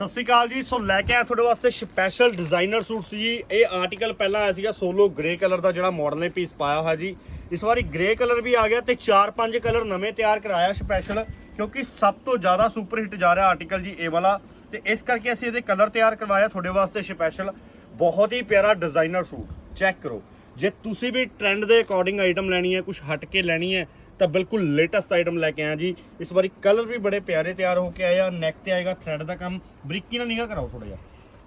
ਸਤਿ ਸ਼੍ਰੀ ਅਕਾਲ ਜੀ। ਸੋ ਲੈ ਕੇ ਆਇਆ ਤੁਹਾਡੇ ਵਾਸਤੇ ਸਪੈਸ਼ਲ ਡਿਜ਼ਾਈਨਰ ਸੂਟ ਸੀ ਜੀ। ਇਹ ਆਰਟੀਕਲ ਪਹਿਲਾਂ ਆਇਆ ਸੀਗਾ ਸੋਲੋ ਗ੍ਰੇ ਕਲਰ ਦਾ ਜਿਹੜਾ ਮਾਡਲ ਨੇ ਪੀਸ ਪਾਇਆ ਹੋਇਆ ਜੀ। ਇਸ ਵਾਰੀ ਗ੍ਰੇ ਕਲਰ ਵੀ ਆ ਗਿਆ ਤੇ 4-5 ਕਲਰ ਨਵੇਂ ਤਿਆਰ ਕਰਾਇਆ ਸਪੈਸ਼ਲ ਕਿਉਂਕਿ ਸਭ ਤੋਂ ਜ਼ਿਆਦਾ ਸੁਪਰ ਹਿੱਟ ਜਾ ਰਿਹਾ ਆਰਟੀਕਲ ਜੀ ਇਹ ਵਾਲਾ। ਤੇ ਇਸ ਕਰਕੇ ਅਸੀਂ ਇਹਦੇ ਕਲਰ ਤਿਆਰ ਕਰਵਾਇਆ ਤੁਹਾਡੇ ਵਾਸਤੇ ਸਪੈਸ਼ਲ ਬਹੁਤ ਹੀ ਪਿਆਰਾ ਡਿਜ਼ਾਈਨਰ ਸੂਟ। ਚੈੱਕ ਕਰੋ। ਜੇ ਤੁਸੀਂ ਵੀ ਟ੍ਰੈਂਡ ਦੇ ਅਕੋਰਡਿੰਗ ਆਈਟਮ ਲੈਣੀ ਹੈ ਕੁਝ ਹਟ ਕੇ ਲੈਣੀ ਹੈ ਤਾਂ ਬਿਲਕੁਲ ਲੇਟੈਸਟ ਆਈਟਮ ਲੈ ਕੇ ਆਇਆ ਜੀ। ਇਸ ਵਾਰੀ ਕਲਰ ਵੀ ਬੜੇ ਪਿਆਰੇ ਤਿਆਰ ਹੋ ਕੇ ਆਏ ਆ। ਨੈਕ ਤੇ ਆਏਗਾ ਥ੍ਰੈਡ ਦਾ ਕੰਮ। ਬਰੀਕੀ ਨਾਲ ਨਿਗਾ ਕਰਾਓ ਥੋੜਾ ਜਿਹਾ।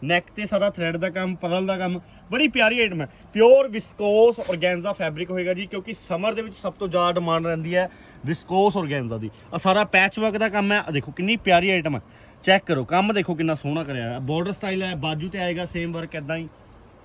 ਨੈਕ ਤੇ ਸਾਰਾ ਥ੍ਰੈਡ ਦਾ ਕੰਮ, ਪਰਲ ਦਾ ਕੰਮ। ਬੜੀ ਪਿਆਰੀ ਆਈਟਮ ਹੈ। ਪਿਓਰ ਵਿਸਕੋਸ ਔਰਗੈਂਜ਼ਾ ਫੈਬਰਿਕ ਹੋਏਗਾ ਜੀ, ਕਿਉਂਕਿ ਸਮਰ ਦੇ ਵਿੱਚ ਸਭ ਤੋਂ ਜ਼ਿਆਦਾ ਡਿਮਾਂਡ ਰਹਿੰਦੀ ਹੈ ਵਿਸਕੋਸ ਔਰਗੈਂਜ਼ਾ ਦੀ। ਆ ਸਾਰਾ ਪੈਚ ਵਰਕ ਦਾ ਕੰਮ ਹੈ। ਆਹ ਦੇਖੋ ਕਿੰਨੀ ਪਿਆਰੀ ਆਈਟਮ ਹੈ। ਚੈੱਕ ਕਰੋ। ਕੰਮ ਦੇਖੋ ਕਿੰਨਾ ਸੋਹਣਾ ਕਰਿਆ ਹੈ ਬਾਰਡਰ ਸਟਾਈਲ ਹੈ। ਬਾਜੂ ਤੇ ਆਏਗਾ ਸੇਮ ਵਰਕ ਇਦਾਂ ਹੀ।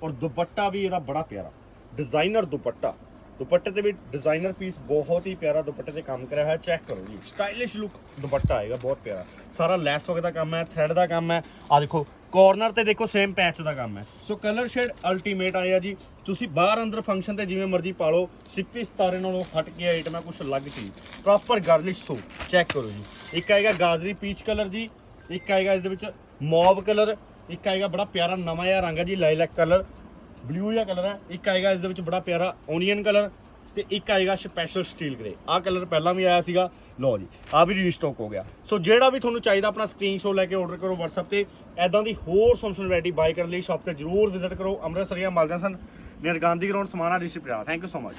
ਔਰ ਦੁਪੱਟਾ ਵੀ ਇਹਦਾ ਬੜਾ ਪਿਆਰਾ। ਡਿਜ਼ਾਈਨਰ ਦੁਪੱਟਾ। ਦੁਪੱਟੇ ਤੇ ਵੀ ਡਿਜ਼ਾਈਨਰ ਪੀਸ ਬਹੁਤ ਹੀ ਪਿਆਰਾ ਦੁਪੱਟੇ ਤੇ ਕੰਮ ਕਰਿਆ ਹੋਇਆ ਚੈੱਕ ਕਰੋ ਜੀ। ਸਟਾਈਲਿਸ਼ ਲੁੱਕ ਦੁਪੱਟਾ ਆਏਗਾ, ਬਹੁਤ ਪਿਆਰਾ। ਸਾਰਾ ਲੈਸ ਵਰਕ ਦਾ ਕੰਮ ਹੈ ਥ੍ਰੈਡ ਦਾ ਕੰਮ ਹੈ। ਆ ਦੇਖੋ ਕਾਰਨਰ ਤੇ ਦੇਖੋ ਸੇਮ ਪੈਚ ਦਾ ਕੰਮ ਹੈ। ਸੋ ਕਲਰ ਸ਼ੇਡ ਅਲਟੀਮੇਟ ਆਇਆ ਜੀ। ਤੁਸੀਂ ਬਾਹਰ ਅੰਦਰ ਫੰਕਸ਼ਨ ਤੇ ਜਿਵੇਂ ਮਰਜ਼ੀ ਪਾ ਲਓ, ਸਿੱਪੀ ਸਤਾਰੇ ਨਾਲੋਂ ਹਟ ਕੇ ਆਈਟਮ ਹੈ ਕੁਝ ਅਲੱਗ ਚੀਜ਼। ਪ੍ਰੋਪਰ ਗਾਰਲਿਸ਼ ਸੋ ਚੈੱਕ ਕਰੋ ਜੀ। ਇੱਕ ਆਏਗਾ ਗਾਜਰੀ ਪੀਚ ਕਲਰ ਜੀ, ਇੱਕ ਆਏਗਾ ਇਸ ਦੇ ਵਿੱਚ ਮੌਵ ਕਲਰ ਇੱਕ ਆਏਗਾ ਬੜਾ ਪਿਆਰਾ ਨਵਾਂ ਜਿਹਾ ਰੰਗ ਹੈ ਜੀ ਲਾਈਲੈਕ ਕਲਰ ਬਲੂ ਜਿਹਾ ਕਲਰ ਹੈ, ਇੱਕ ਆਏਗਾ ਇਸ ਦੇ ਵਿੱਚ ਬੜਾ ਪਿਆਰਾ ਓਨੀਅਨ ਕਲਰ ਤੇ ਇੱਕ ਆਏਗਾ ਸਪੈਸ਼ਲ ਸਟੀਲ ਗ੍ਰੇ ਆਹ ਕਲਰ ਪਹਿਲਾਂ ਵੀ ਆਇਆ ਸੀਗਾ। ਲਓ ਜੀ, ਆਹ ਵੀ ਰੀਸਟਾਕ ਹੋ ਗਿਆ। ਸੋ ਜਿਹੜਾ ਵੀ ਤੁਹਾਨੂੰ ਚਾਹੀਦਾ ਆਪਣਾ ਸਕਰੀਨਸ਼ਾਟ ਲੈ ਕੇ ਆਰਡਰ ਕਰੋ WhatsApp ਤੇ। ਐਦਾਂ ਦੀ ਹੋਰ ਸੋਮਸਨ ਵੈਰਾਈਟੀ ਬਾਈ ਕਰਨ ਲਈ ਸ਼ਾਪ ਤੇ ਜਰੂਰ ਵਿਜ਼ਿਟ ਕਰੋ। ਅੰਮ੍ਰਿਤਸਰੀਆ ਮਾਲਜਨ ਸਨ near Gandhi ground Samana district thank you so much